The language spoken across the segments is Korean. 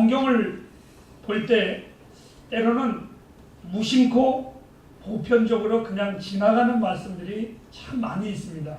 성경을 볼 때 때로는 무심코 보편적으로 그냥 지나가는 말씀들이 참 많이 있습니다.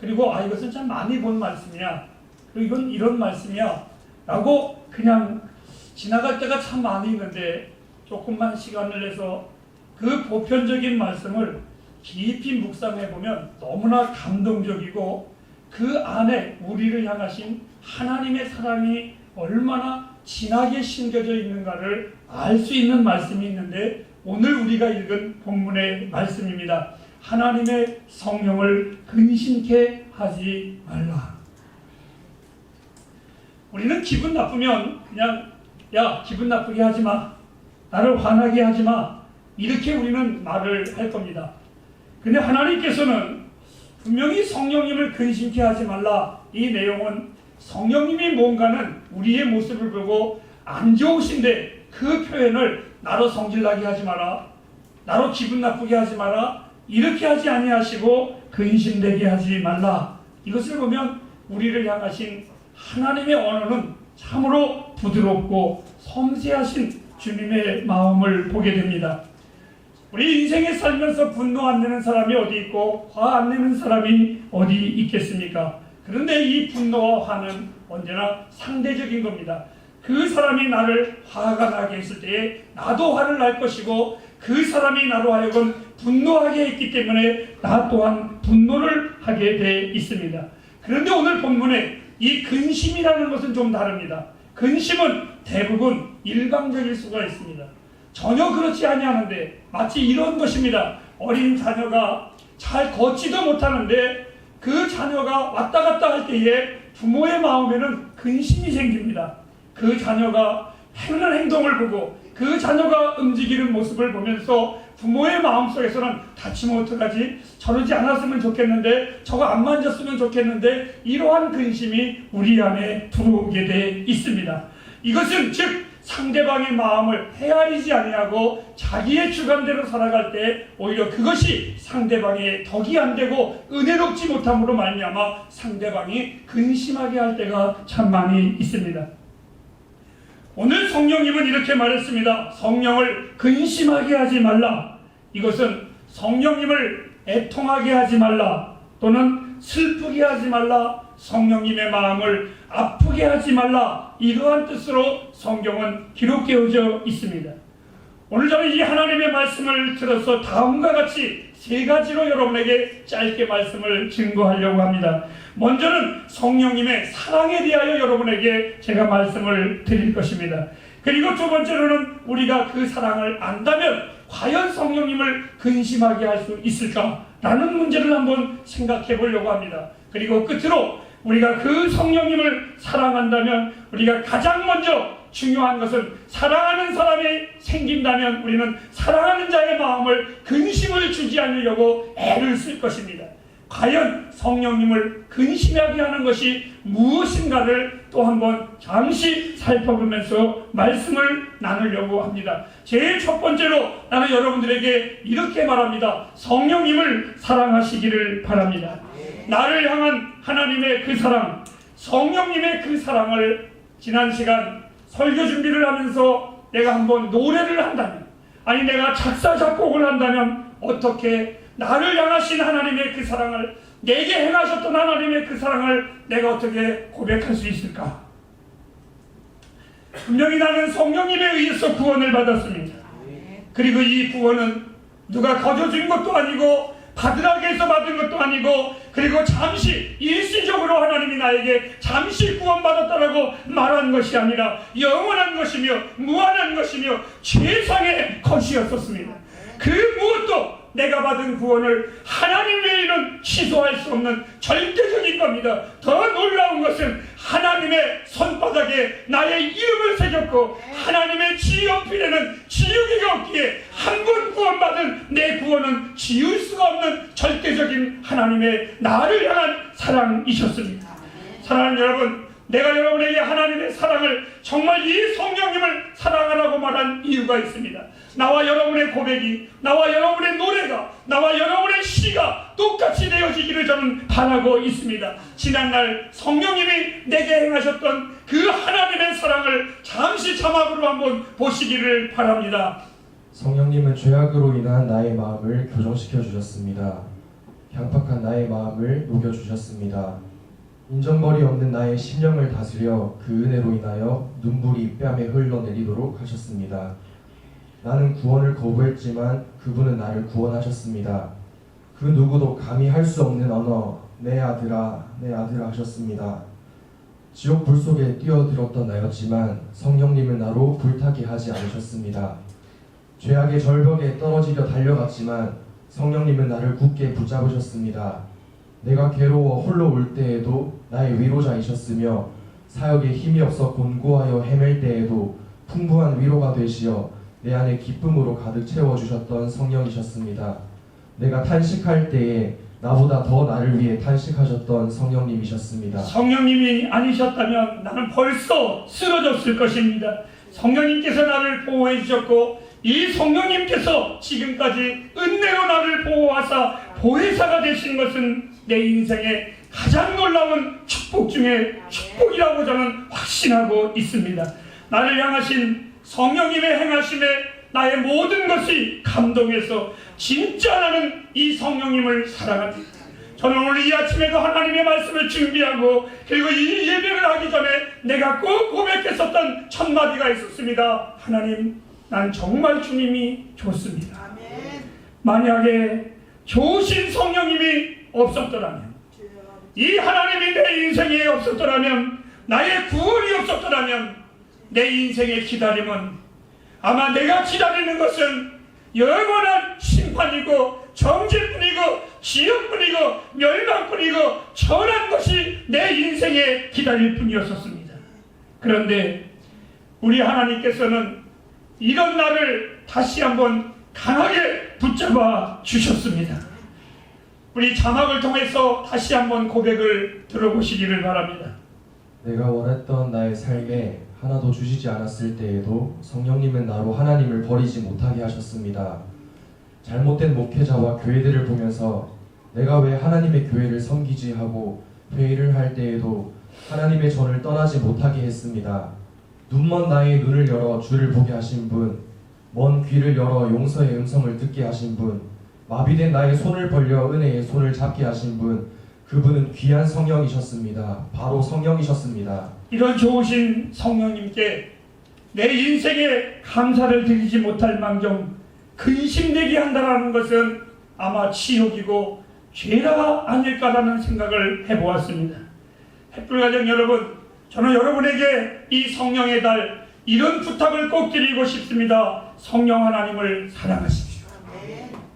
그리고 아 이것은 참 많이 본 말씀이야. 그리고 이건 이런 말씀이야. 라고 그냥 지나갈 때가 참 많이 있는데 조금만 시간을 내서 그 보편적인 말씀을 깊이 묵상해 보면 너무나 감동적이고 그 안에 우리를 향하신 하나님의 사랑이 얼마나 진하게 심겨져 있는가를 알 수 있는 말씀이 있는데 오늘 우리가 읽은 본문의 말씀입니다. 하나님의 성령을 근심케 하지 말라. 우리는 기분 나쁘면 그냥 야 기분 나쁘게 하지 마. 나를 화나게 하지 마. 이렇게 우리는 말을 할 겁니다. 근데 하나님께서는 분명히 성령님을 근심케 하지 말라. 이 내용은 성령님이 뭔가는 우리의 모습을 보고 안 좋으신데 그 표현을 나로 성질나게 하지 마라. 나로 기분 나쁘게 하지 마라. 이렇게 하지 아니하시고 근심되게 하지 말라. 이것을 보면 우리를 향하신 하나님의 언어는 참으로 부드럽고 섬세하신 주님의 마음을 보게 됩니다. 우리 인생에 살면서 분노 안 내는 사람이 어디 있고 화 안 내는 사람이 어디 있겠습니까? 그런데 이 분노와 화는 언제나 상대적인 겁니다. 그 사람이 나를 화가 나게 했을 때에 나도 화를 날 것이고 그 사람이 나로 하여금 분노하게 했기 때문에 나 또한 분노를 하게 돼 있습니다. 그런데 오늘 본문에 이 근심이라는 것은 좀 다릅니다. 근심은 대부분 일방적일 수가 있습니다. 전혀 그렇지 아니하는데 마치 이런 것입니다. 어린 자녀가 잘 걷지도 못하는데 그 자녀가 왔다 갔다 할 때에 부모의 마음에는 근심이 생깁니다. 그 자녀가 하는 행동을 보고 그 자녀가 움직이는 모습을 보면서 부모의 마음속에서는 다치면 어떡하지? 저러지 않았으면 좋겠는데 저거 안 만졌으면 좋겠는데 이러한 근심이 우리 안에 들어오게 돼 있습니다. 이것은 즉 상대방의 마음을 헤아리지 아니하고 자기의 주관대로 살아갈 때 오히려 그것이 상대방의 덕이 안 되고 은혜롭지 못함으로 말미암아 상대방이 근심하게 할 때가 참 많이 있습니다. 오늘 성령님은 이렇게 말했습니다. 성령을 근심하게 하지 말라. 이것은 성령님을 애통하게 하지 말라. 또는 슬프게 하지 말라. 성령님의 마음을 아프게 하지 말라. 이러한 뜻으로 성경은 기록되어져 있습니다. 오늘 저는 이 하나님의 말씀을 들어서 다음과 같이 세 가지로 여러분에게 짧게 말씀을 증거하려고 합니다. 먼저는 성령님의 사랑에 대하여 여러분에게 제가 말씀을 드릴 것입니다. 그리고 두 번째로는 우리가 그 사랑을 안다면 과연 성령님을 근심하게 할 수 있을까라는 문제를 한번 생각해 보려고 합니다. 그리고 끝으로 우리가 그 성령님을 사랑한다면 우리가 가장 먼저 중요한 것은 사랑하는 사람이 생긴다면 우리는 사랑하는 자의 마음을 근심을 주지 않으려고 애를 쓸 것입니다. 과연 성령님을 근심하게 하는 것이 무엇인가를 또 한번 잠시 살펴보면서 말씀을 나누려고 합니다. 제일 첫 번째로 나는 여러분들에게 이렇게 말합니다. 성령님을 사랑하시기를 바랍니다. 나를 향한 하나님의 그 사랑, 성령님의 그 사랑을 지난 시간 설교 준비를 하면서 내가 한번 노래를 한다면, 아니 내가 작사 작곡을 한다면 어떻게 나를 향하신 하나님의 그 사랑을 내게 행하셨던 하나님의 그 사랑을 내가 어떻게 고백할 수 있을까? 분명히 나는 성령님에 의해서 구원을 받았습니다. 그리고 이 구원은 누가 거저준 것도 아니고 해서 받은 것도 아니고 그리고 잠시 일시적으로 하나님이 나에게 잠시 구원받았다라고 말한 것이 아니라 영원한 것이며 무한한 것이며 최상의 것이었었습니다. 그 무엇도 내가 받은 구원을 하나님 외에는 취소할 수 없는 절대적인 겁니다. 더 놀라운 것은 하나님의 손바닥에 나의 이름을 새겼고 하나님의 지연필에는 지우개가 없기에 한 번 구원받은 내 구원은 지울 수가 없는 절대적인 하나님의 나를 향한 사랑이셨습니다. 사랑하는 여러분, 내가 여러분에게 하나님의 사랑을 정말 이 성령님을 사랑하라고 말한 이유가 있습니다. 나와 여러분의 고백이, 나와 여러분의 노래가, 나와 여러분의 시가 똑같이 되어지기를 저는 바라고 있습니다. 지난날 성령님이 내게 행하셨던 그 하나님의 사랑을 잠시 자막으로 한번 보시기를 바랍니다. 성령님은 죄악으로 인한 나의 마음을 교정시켜 주셨습니다. 향팍한 나의 마음을 녹여 주셨습니다. 인정머리 없는 나의 심령을 다스려 그 은혜로 인하여 눈물이 뺨에 흘러내리도록 하셨습니다. 나는 구원을 거부했지만 그분은 나를 구원하셨습니다. 그 누구도 감히 할 수 없는 언어 내 아들아 내 아들아 하셨습니다. 지옥 불 속에 뛰어들었던 나였지만 성령님은 나로 불타게 하지 않으셨습니다. 죄악의 절벽에 떨어지려 달려갔지만 성령님은 나를 굳게 붙잡으셨습니다. 내가 괴로워 홀로 울 때에도 나의 위로자이셨으며 사역에 힘이 없어 곤고하여 헤맬 때에도 풍부한 위로가 되시어 내 안에 기쁨으로 가득 채워주셨던 성령이셨습니다. 내가 탄식할 때에 나보다 더 나를 위해 탄식하셨던 성령님이셨습니다. 성령님이 아니셨다면 나는 벌써 쓰러졌을 것입니다. 성령님께서 나를 보호해 주셨고 이 성령님께서 지금까지 은혜로 나를 보호하사 보혜사가 되신 것은 내 인생의 가장 놀라운 축복 중에 축복이라고 저는 확신하고 있습니다. 나를 향하신 성령님의 행하심에 나의 모든 것이 감동해서 진짜 나는 이 성령님을 사랑합니다. 저는 오늘 이 아침에도 하나님의 말씀을 준비하고 그리고 이 예배를 하기 전에 내가 꼭 고백했었던 첫 마디가 있었습니다. 하나님, 난 정말 주님이 좋습니다. 아멘. 만약에 좋으신 성령님이 없었더라면 이 하나님이 내 인생에 없었더라면 나의 구원이 없었더라면 내 인생의 기다림은 아마 내가 기다리는 것은 영원한 심판이고 정죄뿐이고 지옥뿐이고 멸망뿐이고 천한 것이 내 인생에 기다릴 뿐이었었습니다. 그런데 우리 하나님께서는 이런 나를 다시 한번 강하게 붙잡아 주셨습니다. 우리 자막을 통해서 다시 한번 고백을 들어보시기를 바랍니다. 내가 원했던 나의 삶에 하나도 주시지 않았을 때에도 성령님은 나로 하나님을 버리지 못하게 하셨습니다. 잘못된 목회자와 교회들을 보면서 내가 왜 하나님의 교회를 섬기지 하고 회의를 할 때에도 하나님의 전을 떠나지 못하게 했습니다. 눈먼 나의 눈을 열어 주를 보게 하신 분, 먼 귀를 열어 용서의 음성을 듣게 하신 분, 마비된 나의 손을 벌려 은혜의 손을 잡게 하신 분, 그분은 귀한 성령이셨습니다. 바로 성령이셨습니다. 이런 좋으신 성령님께 내 인생에 감사를 드리지 못할 망정 근심되게 한다라는 것은 아마 치욕이고 죄가 아닐까라는 생각을 해보았습니다. 햇불가정 여러분, 저는 여러분에게 이 성령의 달 이런 부탁을 꼭 드리고 싶습니다. 성령 하나님을 사랑하십시오.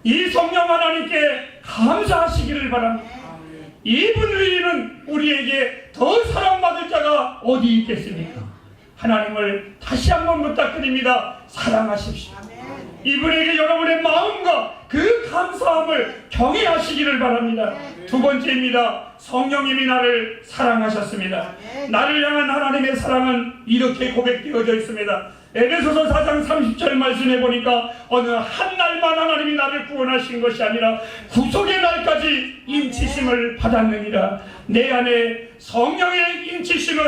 이 성령 하나님께 감사하시기를 바랍니다. 이분 외에는 우리에게 더 사랑받을 자가 어디 있겠습니까? 하나님을 다시 한번 부탁드립니다. 사랑하십시오. 이분에게 여러분의 마음과 그 감사함을 경외하시기를 바랍니다. 두 번째입니다. 성령님이 나를 사랑하셨습니다. 나를 향한 하나님의 사랑은 이렇게 고백되어져 있습니다. 에베소서 4장 30절 말씀해 보니까 어느 한 날만 하나님이 나를 구원하신 것이 아니라 구속의 날까지 인치심을 받았느니라. 내 안에 성령의 인치심은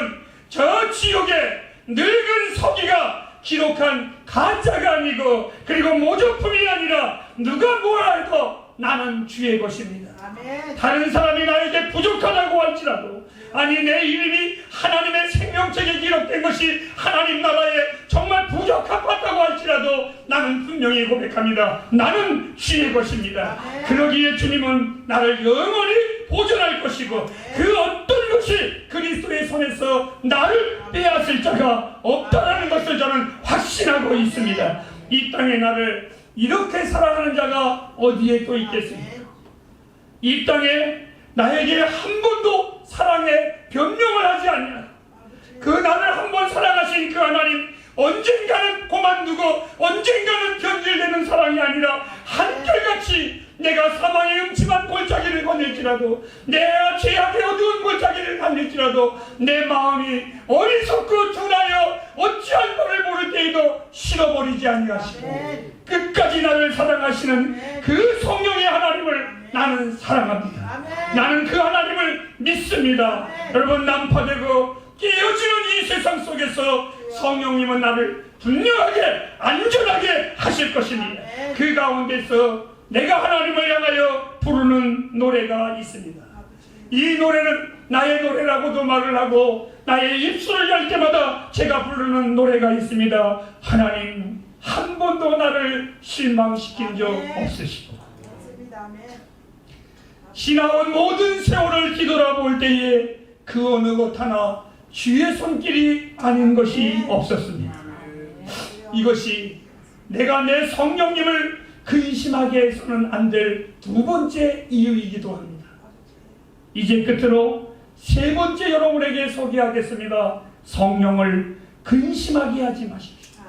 저 지옥의 늙은 서기가 기록한 가짜가 아니고 그리고 모조품이 아니라 누가 뭐라 해도 나는 주의 것입니다. 아멘. 다른 사람이 나에게 부족하다고 할지라도 아니 내 이름이 하나님의 생명책에 기록된 것이 하나님 나라에 정말 부적합하다고 할지라도 나는 분명히 고백합니다. 나는 주의 것입니다. 그러기에 주님은 나를 영원히 보존할 것이고 그 어떤 것이 그리스도의 손에서 나를 빼앗을 자가 없다라는 것을 저는 확신하고 있습니다. 이 땅에 나를 이렇게 사랑하는 자가 어디에 또 있겠습니까? 이 땅에 나에게 한 번도 사랑의 변명을 하지 않냐. 그 나를 한 번 사랑하신 그 하나님 언젠가는 그만두고 언젠가는 변질되는 사랑이 아니라 한결같이 내 내가 사망의 음침한 골짜기를 건널지라도 내가 죄악의 어두운 골짜기를 갈릴지라도 내 마음이 어리석고 둔하여 어찌할 바를 모를 때에도 실어버리지 아니하시고 끝까지 나를 사랑하시는 그 성령의 하나님을 나는 사랑합니다. 나는 그 하나님을 믿습니다. 여러분 난파되고 깨어지는 이 세상 속에서 성령님은 나를 분명하게 안전하게 하실 것입니다. 그 가운데서 내가 하나님을 향하여 부르는 노래가 있습니다. 이 노래는 나의 노래라고도 말을 하고 나의 입술을 열 때마다 제가 부르는 노래가 있습니다. 하나님 한 번도 나를 실망시킨 적 없으시고 지나온 모든 세월을 뒤돌아볼 때에 그 어느 것 하나 주의 손길이 아닌 것이 없었습니다. 이것이 내가 내 성령님을 근심하게 해서는 안 될 두 번째 이유이기도 합니다. 이제 끝으로 세 번째 여러분에게 소개하겠습니다. 성령을 근심하게 하지 마십시오.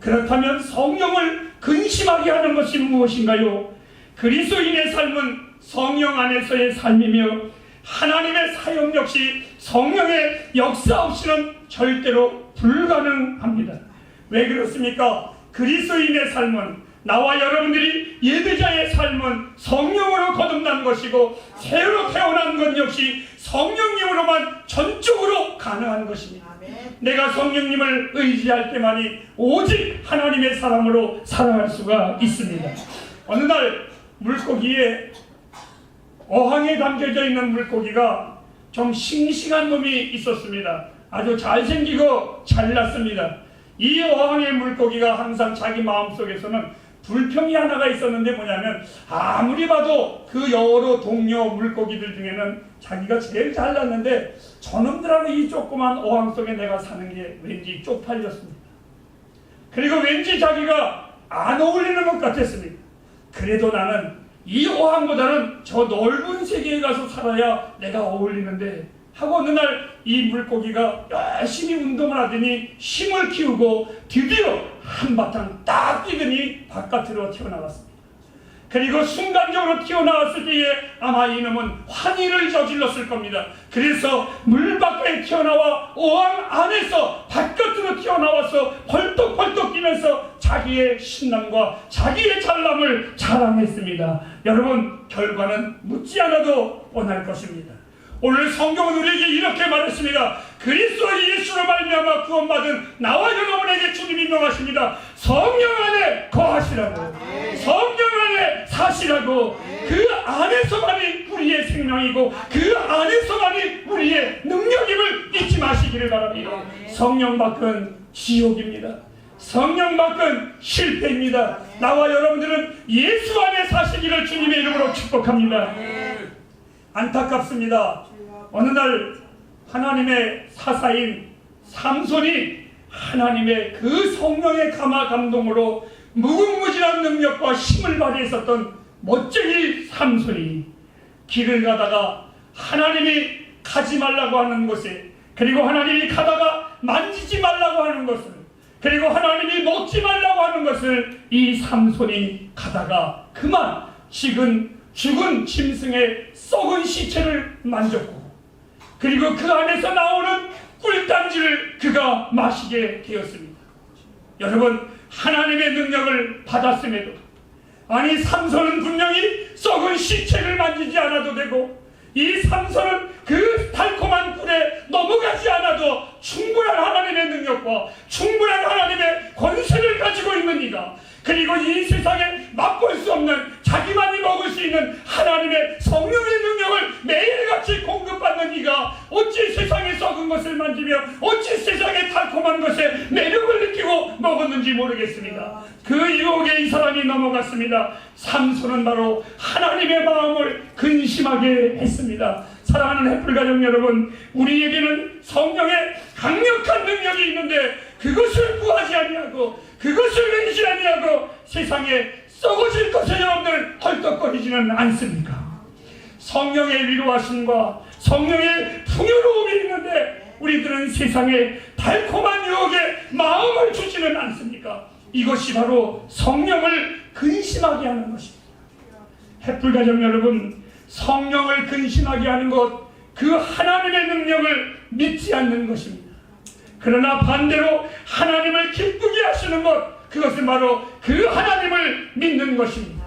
그렇다면 성령을 근심하게 하는 것이 무엇인가요? 그리스도인의 삶은 성령 안에서의 삶이며 하나님의 사역 역시 성령의 역사 없이는 절대로 불가능합니다. 왜 그렇습니까? 그리스도인의 삶은 나와 여러분들이 예배자의 삶은 성령으로 거듭난 것이고 새로 태어난 것 역시 성령님으로만 전적으로 가능한 것입니다. 내가 성령님을 의지할 때만이 오직 하나님의 사람으로 살아갈 수가 있습니다. 어느 날 물고기에 어항에 담겨져 있는 물고기가 좀 싱싱한 놈이 있었습니다. 아주 잘생기고 잘났습니다. 이 어항의 물고기가 항상 자기 마음속에서는 불평이 하나가 있었는데 뭐냐면 아무리 봐도 그 여러 동료 물고기들 중에는 자기가 제일 잘났는데 저놈들하고 이 조그만 어항 속에 내가 사는 게 왠지 쪽팔렸습니다. 그리고 왠지 자기가 안 어울리는 것 같았습니다. 그래도 나는 이 어항보다는 저 넓은 세계에 가서 살아야 내가 어울리는데 하고 어느 날 이 물고기가 열심히 운동을 하더니 힘을 키우고 드디어 한바탕 딱 뛰더니 바깥으로 튀어나갔습니다. 그리고 순간적으로 튀어나왔을 때에 아마 이놈은 환희를 저질렀을 겁니다. 그래서 물 밖에 튀어나와 어항 안에서 바깥으로 튀어나와서 벌떡벌떡 뛰면서 자기의 신남과 자기의 잘남을 자랑했습니다. 여러분 결과는 묻지 않아도 뻔할 것입니다. 오늘 성경은 우리에게 이렇게 말했습니다. 그리스도 예수로 말미암아 구원받은 나와 여러분에게 주님이 명하십니다. 성령 안에 거하시라고. 성령 안에 사시라고. 그 안에서만이 우리의 생명이고 그 안에서만이 우리의 능력임을 잊지 마시기를 바랍니다. 성령 밖은 지옥입니다. 성령 밖은 실패입니다. 나와 여러분들은 예수 안에 사시기를 주님의 이름으로 축복합니다. 안타깝습니다. 어느 날 하나님의 사사인 삼손이 하나님의 그 성령의 감화 감동으로 무궁무진한 능력과 힘을 발휘했었던 멋쟁이 삼손이 길을 가다가 하나님이 가지 말라고 하는 곳에 그리고 하나님이 가다가 만지지 말라고 하는 것을 그리고 하나님이 먹지 말라고 하는 것을 이 삼손이 가다가 그만 식은 죽은 짐승의 썩은 시체를 만졌고 그리고 그 안에서 나오는 꿀단지를 그가 마시게 되었습니다. 여러분 하나님의 능력을 받았음에도 아니 삼손은 분명히 썩은 시체를 만지지 않아도 되고 이 삼손은 그 달콤한 꿀에 넘어가지 않아도 충분한 하나님의 능력과 충분한 하나님의 권세를 가지고 있는 이가 그리고 이 세상에 맛볼 수 없는 자기만이 먹을 수 있는 하나님의 성령의 어찌 세상에 썩은 것을 만지며 어찌 세상에 달콤한 것에 매력을 느끼고 먹었는지 모르겠습니다. 그 유혹에 이 사람이 넘어갔습니다. 삼손은 바로 하나님의 마음을 근심하게 했습니다. 사랑하는 해플 가족 여러분, 우리에게는 성령의 강력한 능력이 있는데 그것을 구하지 아니하고 그것을 의지 아니하고 세상에 썩어질 것에 여러분들 헐떡거리지는 않습니까? 성령의 위로하심과 성령의 풍요로움이 있는데 우리들은 세상에 달콤한 유혹에 마음을 주지는 않습니까? 이것이 바로 성령을 근심하게 하는 것입니다. 햇불가정 여러분 성령을 근신하게 하는 것 그 하나님의 능력을 믿지 않는 것입니다. 그러나 반대로 하나님을 기쁘게 하시는 것 그것은 바로 그 하나님을 믿는 것입니다.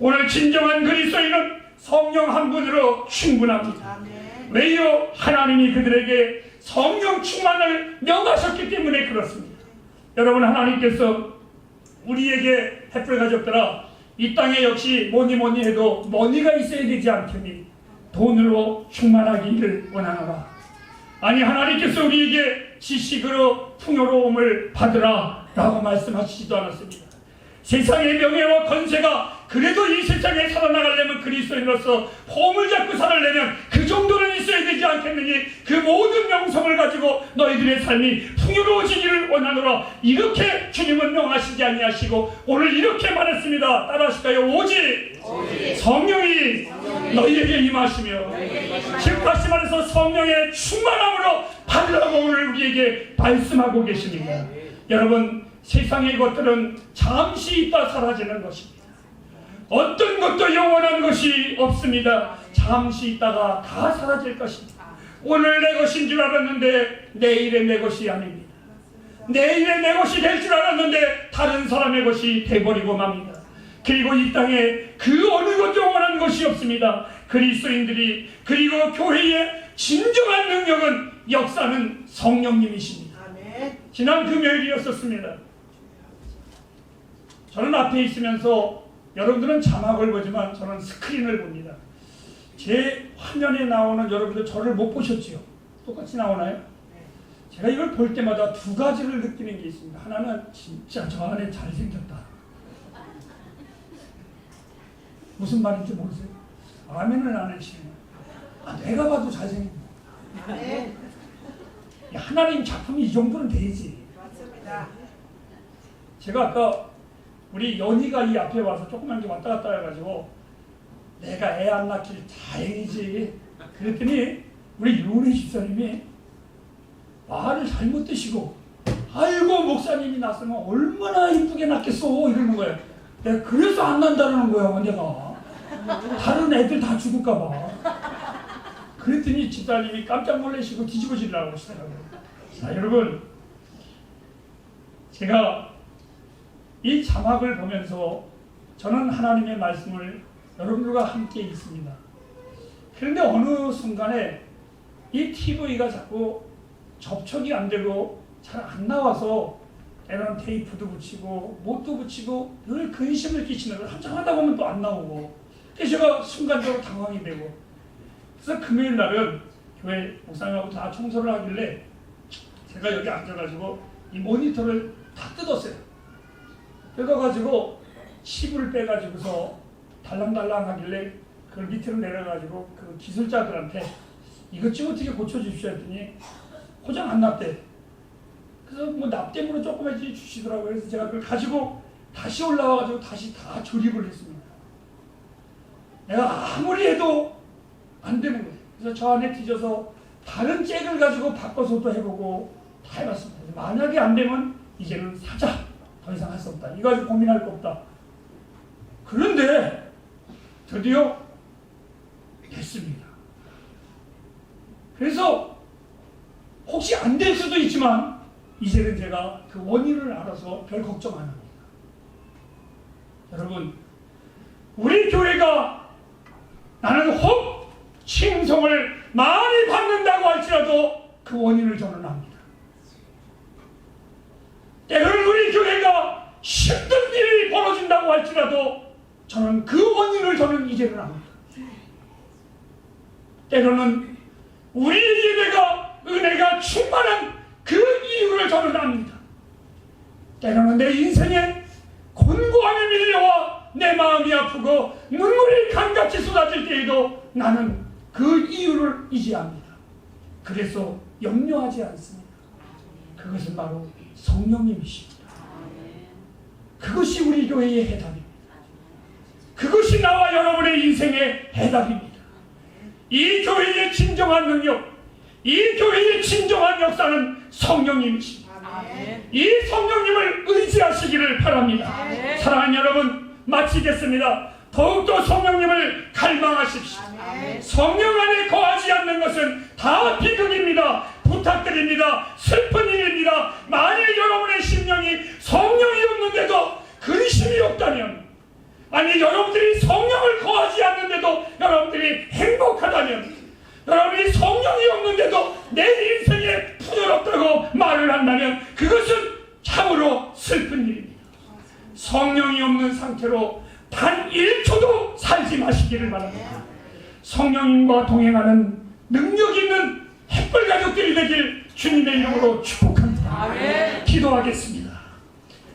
오늘 진정한 그리스도인은 성령 한 분으로 충분합니다. 왜요? 하나님이 그들에게 성령 충만을 명하셨기 때문에 그렇습니다. 여러분 하나님께서 우리에게 햇불 가졌더라 이 땅에 역시 뭐니 뭐니 해도 머니가 있어야 되지 않겠니? 돈으로 충만하기를 원하노라. 아니 하나님께서 우리에게 지식으로 풍요로움을 받으라 라고 말씀하시지도 않았습니다. 세상의 명예와 권세가 그래도 이 세상에 살아나가려면 그리스도인으로서 폼을 잡고 살아려면 그 정도는 있어야 되지 않겠느니 그 모든 명성을 가지고 너희들의 삶이 풍요로워지기를 원하노라 이렇게 주님은 명하시지 아니하시고 오늘 이렇게 말했습니다. 따라하실까요? 오직, 성령이 너희에게 임하시며 즉 다시 말해서 성령의 충만함으로 받으라고 오늘 우리에게 말씀하고 계십니다. 여러분 세상의 것들은 잠시 있다 사라지는 것입니다. 어떤 것도 영원한 것이 없습니다. 잠시 있다가 다 사라질 것입니다. 오늘 내 것인 줄 알았는데 내일의 내 것이 아닙니다. 내일의 내 것이 될 줄 알았는데 다른 사람의 것이 돼버리고 맙니다. 그리고 이 땅에 그 어느 것도 영원한 것이 없습니다. 그리스도인들이 그리고 교회의 진정한 능력은 역사는 성령님이십니다. 지난 금요일이었었습니다. 저는 앞에 있으면서 여러분들은 자막을 보지만 저는 스크린을 봅니다. 제 화면에 나오는 여러분들 저를 못 보셨지요? 똑같이 나오나요? 제가 이걸 볼 때마다 두 가지를 느끼는 게 있습니다. 하나는 진짜 저 안에 잘생겼다. 무슨 말인지 모르세요? 아멘을 안 하시네요. 아, 내가 봐도 잘생겼다. 야, 하나님 작품이 이 정도는 되지. 제가 아까 우리 연희가 이 앞에 와서 조그만 게 왔다 갔다 해가지고 내가 애 안 낳길 다행이지. 그랬더니 우리 윤희 집사님이 말을 잘못 드시고 아이고 목사님이 낳았으면 얼마나 이쁘게 낳겠어 이러는 거예요. 내가 그래서 안 난다는 거야 내가 다른 애들 다 죽을까 봐. 그랬더니 집사님이 깜짝 놀라시고 뒤집어지려고 하시더라고요. 자 여러분 제가 이 자막을 보면서 저는 하나님의 말씀을 여러분들과 함께 있습니다. 그런데 어느 순간에 이 TV가 자꾸 접촉이 안 되고 잘 안 나와서 때로는 테이프도 붙이고 못도 붙이고 늘 근심을 끼치는 걸 한참 하다 보면 또 안 나오고 그래서 제가 순간적으로 당황이 되고 그래서 금요일 날은 교회 목사님하고 다 청소를 하길래 제가 여기 앉아가지고 이 모니터를 다 뜯었어요. 뜯어가지고 칩을 빼가지고서 달랑달랑 하길래 그걸 밑으로 내려가지고 그 기술자들한테 이것 좀 어떻게 고쳐주십시오 했더니 고장 안 났대. 그래서 뭐 납땜으로 조금 해주 주시더라고요. 그래서 제가 그걸 가지고 다시 올라와가지고 다시 다 조립을 했습니다. 내가 아무리 해도 안 되는 거예요. 그래서 저 안에 뒤져서 다른 잭을 가지고 바꿔서도 해보고 다 해봤습니다. 만약에 안 되면 이제는 사자. 더 이상 할 수 없다. 이거 가지고 고민할 거 없다. 그런데 드디어 됐습니다. 그래서 혹시 안 될 수도 있지만 이제는 제가 그 원인을 알아서 별 걱정 안 합니다. 여러분, 우리 교회가 나는 혹 칭송을 많이 받는다고 할지라도 그 원인을 저는 압니다. 때로는 우리 벌어진다고 할지라도 저는 그 원인을 저는 이제는 압니다. 때로는 우리 예배가 은혜가 충만한 그 이유를 저는 압니다. 때로는 내 인생에 곤고함이 밀려와 내 마음이 아프고 눈물이 강같이 쏟아질 때에도 나는 그 이유를 이해합니다. 그래서 염려하지 않습니다. 그것은 바로 성령님이십니다. 그것이 우리 교회의 해답입니다. 그것이 나와 여러분의 인생의 해답입니다. 이 교회의 진정한 능력, 이 교회의 진정한 역사는 성령님이십니다. 이 성령님을 의지하시기를 바랍니다. 사랑하는 여러분, 마치겠습니다. 더욱더 성령님을 갈망하십시오. 성령 안에 거하지 않는 것은 다 비극입니다. 부탁드립니다. 슬픈 일입니다. 만일 여러분의 심령이 성령이 없는데도 근심이 없다면, 아니 여러분들이 성령을 거하지 않는데도 여러분들이 행복하다면, 여러분이 성령이 없는데도 내 인생에 부드럽다고 말을 한다면 그것은 참으로 슬픈 일입니다. 성령이 없는 상태로 단 1초도 살지 마시기를 바랍니다. 성령님과 동행하는 능력 있는 햇불 가족들이 되길 주님의 이름으로 축복합니다. 기도하겠습니다.